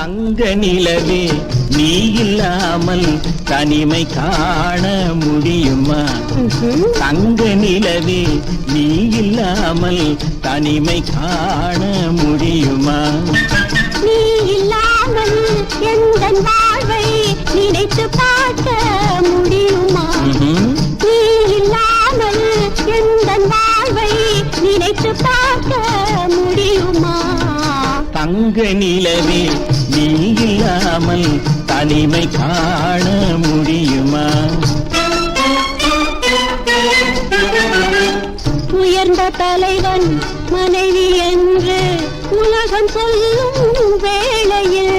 தங்க நிலவே நீ இல்லாமல் தனிமை காண முடியுமா? தங்க நிலவே நீ இல்லாமல் தனிமை காண முடியுமா? நீ இல்லாமல் எந்த வாழ்வை நினைத்து பார் தங்க நிலவே நீ இல்லாமல் தனிமை காண முடியுமா உயர்ந்த தலைவன் மனைவி என்று உலகம் சொல்லும் வேளையில்.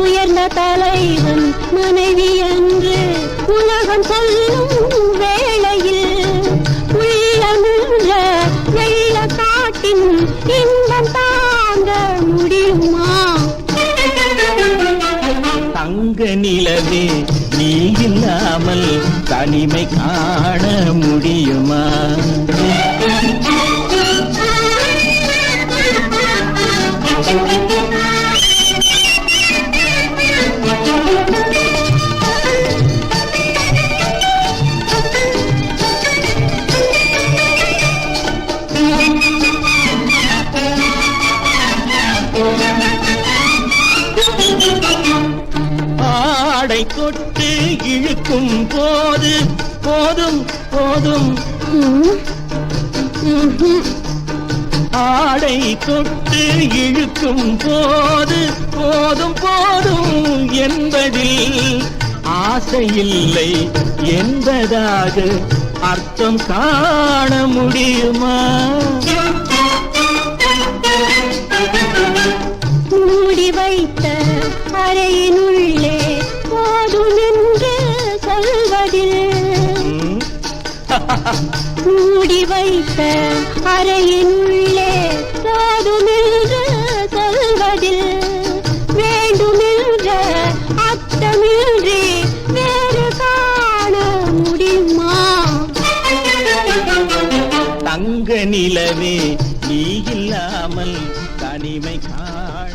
உயர்ந்த தலைவன் மனைவி என்று உலகம் சொல்லும் வேளையில் தங்க நிலவே நீ இல்லாமல் தனிமை காண முடியுமா Thank you. கை கொட்டு இழுக்கும் போது போதும் போதும். ஆடை தொட்டு இழுக்கும் போது போதும் போதும் என்பதில் ஆசையில்லை என்பதாக அர்த்தம் காண முடியுமா? மூடி வைத்த அறையினுள்ளே போதும் என்று சொல்வதில் வேண்டுமென்ற அத்தமின்றி வேறு காண முடியுமா? தங்க நிலவே நீ இல்லாமல் தனிமை காண